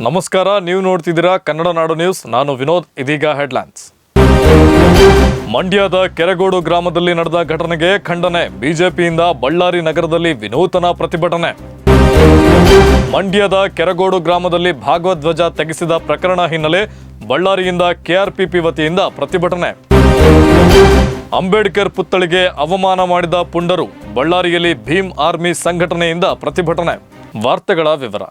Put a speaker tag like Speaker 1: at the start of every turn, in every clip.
Speaker 1: ನಮಸ್ಕಾರ, ನೀವು ನೋಡ್ತಿದ್ದೀರಾ ಕನ್ನಡ ನಾಡು ನ್ಯೂಸ್. ನಾನು ವಿನೋದ್, ಇದೀಗ ಹೆಡ್ಲೈನ್ಸ್. ಮಂಡ್ಯದ ಕೆರೆಗೋಡು ಗ್ರಾಮದಲ್ಲಿ ನಡೆದ ಘಟನೆಗೆ ಖಂಡನೆ. ಬಿಜೆಪಿಯಿಂದ ಬಳ್ಳಾರಿ ನಗರದಲ್ಲಿ ವಿನೂತನ ಪ್ರತಿಭಟನೆ. ಮಂಡ್ಯದ ಕೆರಗೋಡು ಗ್ರಾಮದಲ್ಲಿ ಭಾಗವಧ್ವಜ ತೆಗೆಸಿದ ಪ್ರಕರಣ ಹಿನ್ನೆಲೆ ಬಳ್ಳಾರಿಯಿಂದ ಕೆಆರ್ಪಿಪಿ ವತಿಯಿಂದ ಪ್ರತಿಭಟನೆ. ಅಂಬೇಡ್ಕರ್ ಪುತ್ಥಳಿಗೆ ಅವಮಾನ ಮಾಡಿದ ಪುಂಡರು. ಬಳ್ಳಾರಿಯಲ್ಲಿ ಭೀಮ್ ಆರ್ಮಿ ಸಂಘಟನೆಯಿಂದ ಪ್ರತಿಭಟನೆ. ವಾರ್ತೆಗಳ ವಿವರ.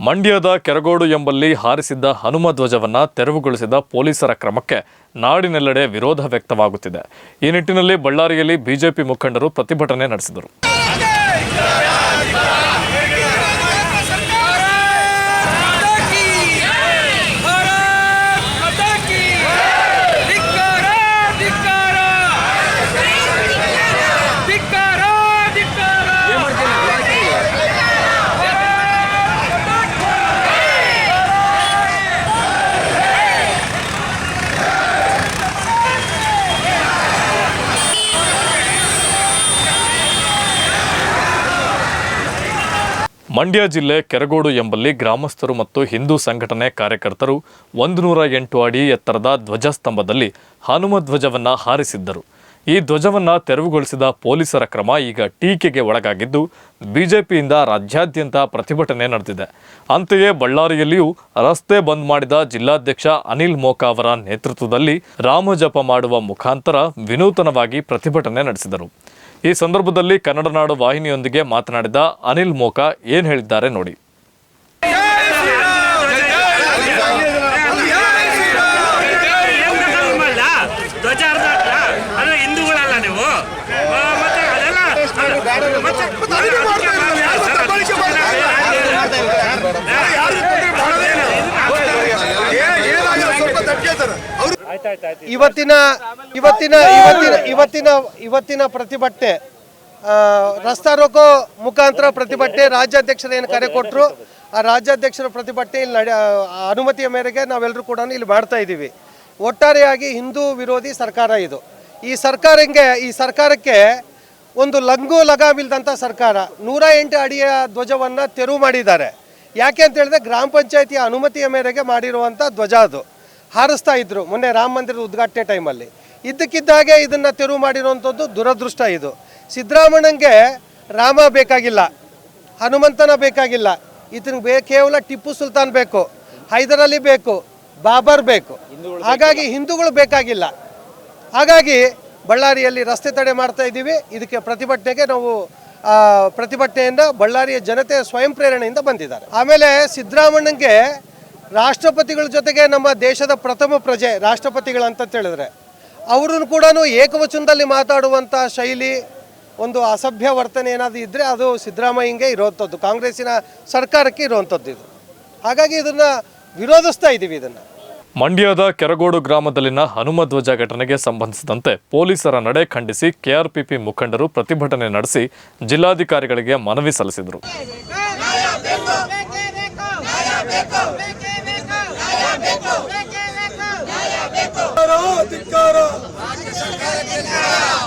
Speaker 1: ಮಂಡ್ಯದ ಕೆರಗೋಡು ಎಂಬಲ್ಲಿ ಹಾರಿಸಿದ್ದ ಹನುಮ ಧ್ವಜವನ್ನು ತೆರವುಗೊಳಿಸಿದ ಪೊಲೀಸರ ಕ್ರಮಕ್ಕೆ ನಾಡಿನೆಲ್ಲೆಡೆ ವಿರೋಧ ವ್ಯಕ್ತವಾಗುತ್ತಿದೆ. ಈ ನಿಟ್ಟಿನಲ್ಲಿ ಬಳ್ಳಾರಿಯಲ್ಲಿ ಬಿಜೆಪಿ ಮುಖಂಡರು ಪ್ರತಿಭಟನೆ ನಡೆಸಿದರು. ಮಂಡ್ಯ ಜಿಲ್ಲೆ ಕೆರಗೋಡು ಎಂಬಲ್ಲಿ ಗ್ರಾಮಸ್ಥರು ಮತ್ತು ಹಿಂದೂ ಸಂಘಟನೆ ಕಾರ್ಯಕರ್ತರು ಒಂದು ನೂರ ಎಂಟು ಅಡಿ ಎತ್ತರದ ಧ್ವಜಸ್ತಂಭದಲ್ಲಿ ಹನುಮ ಧ್ವಜವನ್ನು ಹಾರಿಸಿದ್ದರು. ಈ ಧ್ವಜವನ್ನು ತೆರವುಗೊಳಿಸಿದ ಪೊಲೀಸರ ಕ್ರಮ ಈಗ ಟೀಕೆಗೆ ಒಳಗಾಗಿದ್ದು, ಬಿಜೆಪಿಯಿಂದ ರಾಜ್ಯಾದ್ಯಂತ ಪ್ರತಿಭಟನೆ ನಡೆದಿದೆ. ಅಂತೆಯೇ ಬಳ್ಳಾರಿಯಲ್ಲಿಯೂ ರಸ್ತೆ ಬಂದ್ ಮಾಡಿದ ಜಿಲ್ಲಾಧ್ಯಕ್ಷ ಅನಿಲ್ ಮೋಕಾ ಅವರ ನೇತೃತ್ವದಲ್ಲಿ ರಾಮಜಪ ಮಾಡುವ ಮುಖಾಂತರ ವಿನೂತನವಾಗಿ ಪ್ರತಿಭಟನೆ ನಡೆಸಿದರು. ಈ ಸಂದರ್ಭದಲ್ಲಿ ಕನ್ನಡ ನಾಡು ವಾಹಿನಿಯೊಂದಿಗೆ ಮಾತನಾಡಿದ ಅನಿಲ್ ಮೋಕ ಏನ್ ಹೇಳಿದ್ದಾರೆ ನೋಡಿ.
Speaker 2: ಹಿಂದೂಗಳಲ್ಲ ನೀವು ಆ, ಮತ್ತೆ ಅದೆಲ್ಲ ಅದು- ಮತ್ತೆ ಅದಕ್ಕೆ
Speaker 3: ಇವತ್ತಿನ ಇವತ್ತಿನ ಇವತ್ತಿನ ಇವತ್ತಿನ ಇವತ್ತಿನ ಪ್ರತಿಭಟನೆ ರಸ್ತಾ ರೋಕೋ ಮುಖಾಂತರ ಪ್ರತಿಭಟನೆ ರಾಜ್ಯಾಧ್ಯಕ್ಷರು ಏನು ಕರೆ ಕೊಟ್ಟರು ಆ ರಾಜ್ಯಾಧ್ಯಕ್ಷರ ಪ್ರತಿಭಟನೆ ಇಲ್ಲಿ ನಡೆ ಅನುಮತಿಯ ಮೇರೆಗೆ ನಾವೆಲ್ಲರೂ ಕೂಡ ಇಲ್ಲಿ ಮಾಡ್ತಾ ಇದ್ದೀವಿ. ಒಟ್ಟಾರೆಯಾಗಿ ಹಿಂದೂ ವಿರೋಧಿ ಸರ್ಕಾರ ಇದು. ಈ ಸರ್ಕಾರ ಹಿಂಗೆ ಈ ಸರ್ಕಾರಕ್ಕೆ ಒಂದು ಲಂಗು ಲಗಾಮಿಲ್ದಂಥ ಸರ್ಕಾರ ನೂರ ಎಂಟು ಅಡಿಯ ಧ್ವಜವನ್ನು ತೆರವು ಮಾಡಿದ್ದಾರೆ. ಯಾಕೆ ಅಂತ ಹೇಳಿದ್ರೆ ಗ್ರಾಮ ಪಂಚಾಯತಿಯ ಅನುಮತಿಯ ಮೇರೆಗೆ ಮಾಡಿರುವಂಥ ಧ್ವಜ ಅದು. ಹಾರಿಸ್ತಾ ಇದ್ರು. ಮೊನ್ನೆ ರಾಮ ಮಂದಿರದ ಉದ್ಘಾಟನೆ ಟೈಮಲ್ಲಿ ಇದ್ದಕ್ಕಿದ್ದಾಗೆ ಇದನ್ನು ತೆರವು ಮಾಡಿರುವಂಥದ್ದು ದುರದೃಷ್ಟ ಇದು. ಸಿದ್ದರಾಮಣ್ಣಂಗೆ ರಾಮ ಬೇಕಾಗಿಲ್ಲ ಹನುಮಂತನ ಬೇಕಾಗಿಲ್ಲ. ಇದಕ್ಕೆ ಬೇ ಕೇವಲ ಟಿಪ್ಪು ಸುಲ್ತಾನ್ ಬೇಕು ಹೈದರಾಲಿ ಬೇಕು ಬಾಬರ್ ಬೇಕು. ಹಾಗಾಗಿ ಹಿಂದೂಗಳು ಬೇಕಾಗಿಲ್ಲ. ಹಾಗಾಗಿ ಬಳ್ಳಾರಿಯಲ್ಲಿ ರಸ್ತೆ ತಡೆ ಮಾಡ್ತಾ ಇದ್ದೀವಿ. ಇದಕ್ಕೆ ಪ್ರತಿಭಟನೆಗೆ ನಾವು ಪ್ರತಿಭಟನೆಯಿಂದ ಬಳ್ಳಾರಿಯ ಜನತೆ ಸ್ವಯಂ ಪ್ರೇರಣೆಯಿಂದ ಬಂದಿದ್ದಾರೆ. ಆಮೇಲೆ ಸಿದ್ದರಾಮಣ್ಣಂಗೆ ರಾಷ್ಟ್ರಪತಿಗಳ ಜೊತೆಗೆ ನಮ್ಮ ದೇಶದ ಪ್ರಥಮ ಪ್ರಜೆ ರಾಷ್ಟ್ರಪತಿಗಳು ಅಂತ ಹೇಳಿದ್ರೆ ಅವರನ್ನು ಕೂಡ ಏಕವಚನದಲ್ಲಿ ಮಾತಾಡುವಂಥ ಶೈಲಿ ಒಂದು ಅಸಭ್ಯ ವರ್ತನೆ ಏನಾದರೂ ಇದ್ದರೆ ಅದು ಸಿದ್ದರಾಮಯ್ಯಂಗೆ ಇರುವಂಥದ್ದು ಕಾಂಗ್ರೆಸ್ಸಿನ ಸರ್ಕಾರಕ್ಕೆ ಇರುವಂಥದ್ದು ಇದು ಹಾಗಾಗಿ ಇದನ್ನು ವಿರೋಧಿಸ್ತಾ ಇದ್ದೀವಿ ಇದನ್ನು
Speaker 1: ಮಂಡ್ಯದ ಕೆರಗೋಡು ಗ್ರಾಮದಲ್ಲಿನ ಹನುಮಧ್ವಜ ಘಟನೆಗೆ ಸಂಬಂಧಿಸಿದಂತೆ ಪೊಲೀಸರ ನಡೆ ಖಂಡಿಸಿ ಕೆಆರ್ಪಿಪಿ ಮುಖಂಡರು ಪ್ರತಿಭಟನೆ ನಡೆಸಿ ಜಿಲ್ಲಾಧಿಕಾರಿಗಳಿಗೆ ಮನವಿ ಸಲ್ಲಿಸಿದರು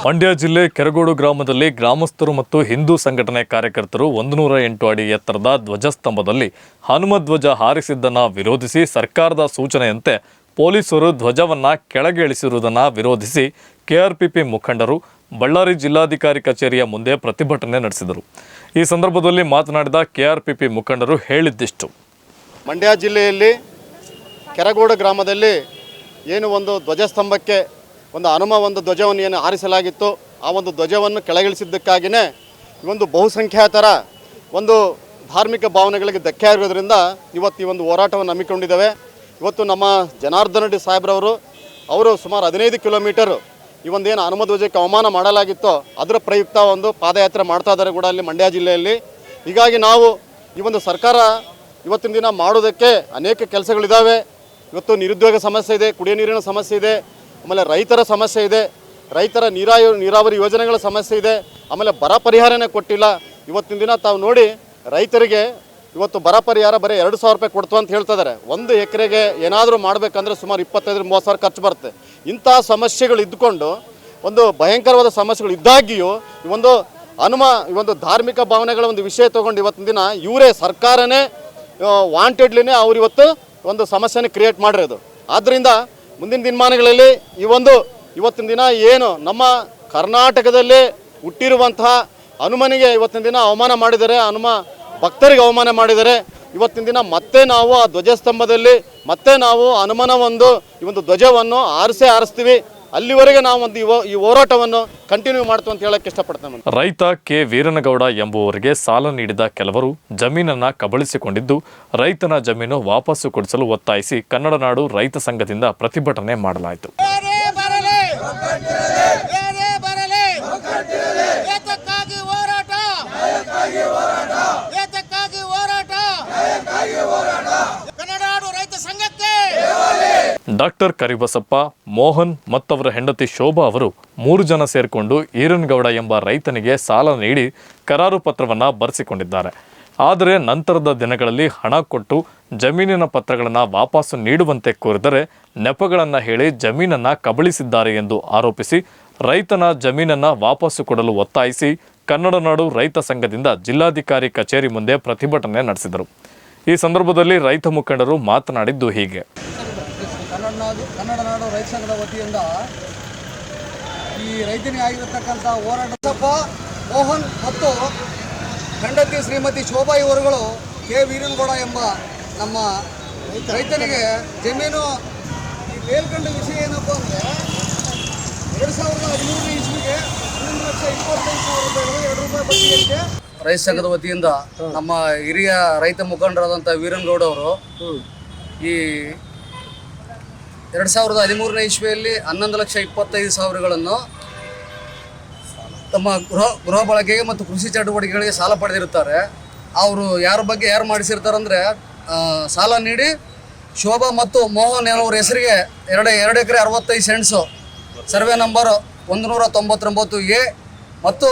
Speaker 1: ಮಂಡ್ಯ ಜಿಲ್ಲೆ ಕೆರಗೋಡು ಗ್ರಾಮದಲ್ಲಿ ಗ್ರಾಮಸ್ಥರು ಮತ್ತು ಹಿಂದೂ ಸಂಘಟನೆ ಕಾರ್ಯಕರ್ತರು ಒಂದು ನೂರ ಎಂಟು ಅಡಿ ಎತ್ತರದ ಧ್ವಜಸ್ತಂಭದಲ್ಲಿ ಹನುಮ ಧ್ವಜ ಹಾರಿಸಿದ್ದನ್ನು ವಿರೋಧಿಸಿ ಸರ್ಕಾರದ ಸೂಚನೆಯಂತೆ ಪೊಲೀಸರು ಧ್ವಜವನ್ನು ಕೆಳಗೆ ಇಳಿಸಿರುವುದನ್ನು ವಿರೋಧಿಸಿ ಕೆಆರ್ಪಿಪಿ ಮುಖಂಡರು ಬಳ್ಳಾರಿ ಜಿಲ್ಲಾಧಿಕಾರಿ ಕಚೇರಿಯ ಮುಂದೆ ಪ್ರತಿಭಟನೆ ನಡೆಸಿದರು. ಈ ಸಂದರ್ಭದಲ್ಲಿ ಮಾತನಾಡಿದ ಕೆಆರ್ಪಿಪಿ ಮುಖಂಡರು ಹೇಳಿದ್ದಿಷ್ಟು?
Speaker 4: ಮಂಡ್ಯ ಜಿಲ್ಲೆಯಲ್ಲಿ ಕೆರಗೋಡು ಗ್ರಾಮದಲ್ಲಿ ಏನು ಒಂದು ಧ್ವಜಸ್ತಂಭಕ್ಕೆ ಒಂದು ಹನುಮ ಒಂದು ಧ್ವಜವನ್ನು ಏನು ಹಾರಿಸಲಾಗಿತ್ತು, ಆ ಒಂದು ಧ್ವಜವನ್ನು ಕೆಳಗಿಳಿಸಿದ್ದಕ್ಕಾಗಿಯೇ ಒಂದು ಬಹುಸಂಖ್ಯಾತರ ಒಂದು ಧಾರ್ಮಿಕ ಭಾವನೆಗಳಿಗೆ ಧಕ್ಕೆ ಆಗಿರೋದ್ರಿಂದ ಇವತ್ತು ಈ ಒಂದು ಹೋರಾಟವನ್ನು ಹಮ್ಮಿಕೊಂಡಿದ್ದೇವೆ. ಇವತ್ತು ನಮ್ಮ ಜನಾರ್ದನ ರೆಡ್ಡಿ ಸಾಹೇಬ್ರವರು ಅವರು ಸುಮಾರು ಹದಿನೈದು ಕಿಲೋಮೀಟರು ಈ ಒಂದು ಹನುಮ ಧ್ವಜಕ್ಕೆ ಅವಮಾನ ಮಾಡಲಾಗಿತ್ತೋ, ಅದರ ಪ್ರಯುಕ್ತ ಒಂದು ಪಾದಯಾತ್ರೆ ಮಾಡ್ತಾ ಇದ್ದಾರೆ ಕೂಡ ಅಲ್ಲಿ ಮಂಡ್ಯ ಜಿಲ್ಲೆಯಲ್ಲಿ. ಹೀಗಾಗಿ ನಾವು ಈ ಒಂದು ಸರ್ಕಾರ ಇವತ್ತಿನ ದಿನ ಮಾಡೋದಕ್ಕೆ ಅನೇಕ ಕೆಲಸಗಳಿದ್ದಾವೆ. ಇವತ್ತು ನಿರುದ್ಯೋಗ ಸಮಸ್ಯೆ ಇದೆ, ಕುಡಿಯೋ ನೀರಿನ ಸಮಸ್ಯೆ ಇದೆ, ಆಮೇಲೆ ರೈತರ ಸಮಸ್ಯೆ ಇದೆ, ರೈತರ ನೀರಾಯ, ನೀರಾವರಿ ಯೋಜನೆಗಳ ಸಮಸ್ಯೆ ಇದೆ, ಆಮೇಲೆ ಬರ ಪರಿಹಾರನೇ ಕೊಟ್ಟಿಲ್ಲ. ಇವತ್ತಿನ ದಿನ ತಾವು ನೋಡಿ ರೈತರಿಗೆ ಇವತ್ತು ಬರ ಪರಿಹಾರ ಬರೀ ಎರಡು ಸಾವಿರ ರೂಪಾಯಿ ಕೊಡ್ತು ಅಂತ ಹೇಳ್ತಾ ಇದ್ದಾರೆ ಒಂದು ಎಕರೆಗೆ ಏನಾದರೂ ಮಾಡಬೇಕಂದ್ರೆ ಸುಮಾರು ಇಪ್ಪತ್ತೈದು, ಮೂವತ್ತು ಸಾವಿರ ಖರ್ಚು ಬರುತ್ತೆ. ಇಂಥ ಸಮಸ್ಯೆಗಳು ಇದ್ದುಕೊಂಡು, ಒಂದು ಭಯಂಕರವಾದ ಸಮಸ್ಯೆಗಳು ಇದ್ದಾಗಿಯೂ ಈ ಒಂದು ಹನುಮ ಈ ಒಂದು ಧಾರ್ಮಿಕ ಭಾವನೆಗಳ ಒಂದು ವಿಷಯ ತೊಗೊಂಡು ಇವತ್ತಿನ ದಿನ ಇವರೇ ಸರ್ಕಾರನೇ ವಾಂಟೆಡ್ಲಿನೇ ಅವ್ರು ಇವತ್ತು ಒಂದು ಸಮಸ್ಯೆನ ಕ್ರಿಯೇಟ್ ಮಾಡಿರೋದು ಆದ್ದರಿಂದ ಮುಂದಿನ ದಿನಮಾನಗಳಲ್ಲಿ ಈ ಒಂದು ಇವತ್ತಿನ ದಿನ ಏನು ನಮ್ಮ ಕರ್ನಾಟಕದಲ್ಲಿ ಹುಟ್ಟಿರುವಂತಹ ಹನುಮನಿಗೆ ಇವತ್ತಿನ ದಿನ ಅವಮಾನ ಮಾಡಿದರೆ, ಹನುಮ ಭಕ್ತರಿಗೆ ಅವಮಾನ ಮಾಡಿದರೆ, ಇವತ್ತಿನ ದಿನ ಮತ್ತೆ ನಾವು ಆ ಧ್ವಜಸ್ತಂಭದಲ್ಲಿ ಮತ್ತೆ ನಾವು ಹನುಮನ ಒಂದು ಈ ಒಂದು ಧ್ವಜವನ್ನು ಆರಿಸೇ ಆರಿಸ್ತೀವಿ. ಅಲ್ಲಿವರೆಗೆ ನಾವು ಒಂದು ಈ ಹೋರಾಟವನ್ನು ಕಂಟಿನ್ಯೂ ಮಾಡ್ತು ಅಂತ ಹೇಳಕ್ಕೆ ಇಷ್ಟಪಡ್ತೇನೆ
Speaker 1: ರೈತ ಕೆ ವೀರನಗೌಡ ಎಂಬುವರಿಗೆ ಸಾಲ ನೀಡಿದ ಕೆಲವರು ಜಮೀನನ್ನ ಕಬಳಿಸಿಕೊಂಡಿದ್ದು, ರೈತನ ಜಮೀನು ವಾಪಸ್ಸು ಕೊಡಿಸಲು ಒತ್ತಾಯಿಸಿ ಕನ್ನಡ ನಾಡು ರೈತ ಸಂಘದಿಂದ ಪ್ರತಿಭಟನೆ ಮಾಡಲಾಯಿತು
Speaker 5: ಬೇರೆ ಬರಲಿ ಬೇರೆ ಬರಲಿ ಏತಕ್ಕಾಗಿ ಹೋರಾಟ ಏತಕ್ಕಾಗಿ ಹೋರಾಟ ಕನ್ನಡಾಡು ರೈತ ಸಂಘಕ್ಕೆ
Speaker 1: ಡಾಕ್ಟರ್ ಕರಿಬಸಪ್ಪ, ಮೋಹನ್ ಮತ್ತವರ ಹೆಂಡತಿ ಶೋಭಾ ಅವರು ಮೂರು ಜನ ಸೇರಿಕೊಂಡು ಈರನ್ಗೌಡ ಎಂಬ ರೈತನಿಗೆ ಸಾಲ ನೀಡಿ ಕರಾರು ಪತ್ರವನ್ನು ಬರೆಸಿಕೊಂಡಿದ್ದಾರೆ. ಆದರೆ ನಂತರದ ದಿನಗಳಲ್ಲಿ ಹಣ ಕೊಟ್ಟು ಜಮೀನಿನ ಪತ್ರಗಳನ್ನು ವಾಪಸ್ಸು ನೀಡುವಂತೆ ಕೋರಿದರೆ ನೆಪಗಳನ್ನು ಹೇಳಿ ಜಮೀನನ್ನು ಕಬಳಿಸಿದ್ದಾರೆ ಎಂದು ಆರೋಪಿಸಿ ರೈತನ ಜಮೀನನ್ನು ವಾಪಸ್ಸು ಕೊಡಲು ಒತ್ತಾಯಿಸಿ ಕನ್ನಡ ನಾಡು ರೈತ ಸಂಘದಿಂದ ಜಿಲ್ಲಾಧಿಕಾರಿ ಕಚೇರಿ ಮುಂದೆ ಪ್ರತಿಭಟನೆ ನಡೆಸಿದರು. ಈ ಸಂದರ್ಭದಲ್ಲಿ ರೈತ ಮುಖಂಡರು ಮಾತನಾಡಿದ್ದು ಹೀಗೆ.
Speaker 6: ಕನ್ನಡ ನಾಡು ಕನ್ನಡ ನಾಡು ರೈತ ಸಂಘದ ವತಿಯಿಂದ ಈ ರೈತನಿಗೆ ಆಗಿರತಕ್ಕಂಥ ಹೋರಾಟಪ್ಪ ಮೋಹನ್ ಮತ್ತು ಖಂಡತಿ ಶ್ರೀಮತಿ ಶೋಭಾ ಇವರುಗಳು ಕೆ. ವೀರನ್ಗೌಡ ಎಂಬ ನಮ್ಮ ರೈತನಿಗೆ ಜಮೀನು ಈ ಮೇಲ್ಕಂಡ ವಿಷಯ ಏನಪ್ಪ ಅಂದರೆ ಎರಡು ಸಾವಿರದ ಹದಿಮೂರನೇ ಇಸ್ವಿಗೆ ಹನ್ನೊಂದು ಲಕ್ಷ ಇಪ್ಪತ್ತೈದು ಸಾವಿರ ರೂಪಾಯಿಗಳು ಎರಡು ರೂಪಾಯಿ ಬಡ್ಡಿಯಂತೆ ರೈತ ಸಂಘದ ವತಿಯಿಂದ ನಮ್ಮ ಹಿರಿಯ ರೈತ ಮುಖಂಡರಾದಂಥ ವೀರನಗೌಡ ಅವರು ಈ ಎರಡು ಸಾವಿರದ ಹದಿಮೂರನೇ ಇಸ್ವಿಯಲ್ಲಿ ಹನ್ನೊಂದು ಲಕ್ಷ ಇಪ್ಪತ್ತೈದು ಸಾವಿರಗಳನ್ನು ತಮ್ಮ ಗೃಹ ಗೃಹ ಬಳಕೆಗೆ ಮತ್ತು ಕೃಷಿ ಚಟುವಟಿಕೆಗಳಿಗೆ ಸಾಲ ಪಡೆದಿರುತ್ತಾರೆ. ಅವರು ಯಾರ ಬಗ್ಗೆ ಯಾರು ಮಾಡಿಸಿರ್ತಾರಂದರೆ ಸಾಲ ನೀಡಿ ಶೋಭಾ ಮತ್ತು ಮೋಹನ್ ಏನವ್ರ ಹೆಸರಿಗೆ ಎರಡು ಎರಡು ಎಕರೆ ಅರವತ್ತೈದು ಸೆಂಟ್ಸು, ಸರ್ವೆ ನಂಬರ್ ಒಂದು ನೂರ ತೊಂಬತ್ತೊಂಬತ್ತು ಎ ಮತ್ತು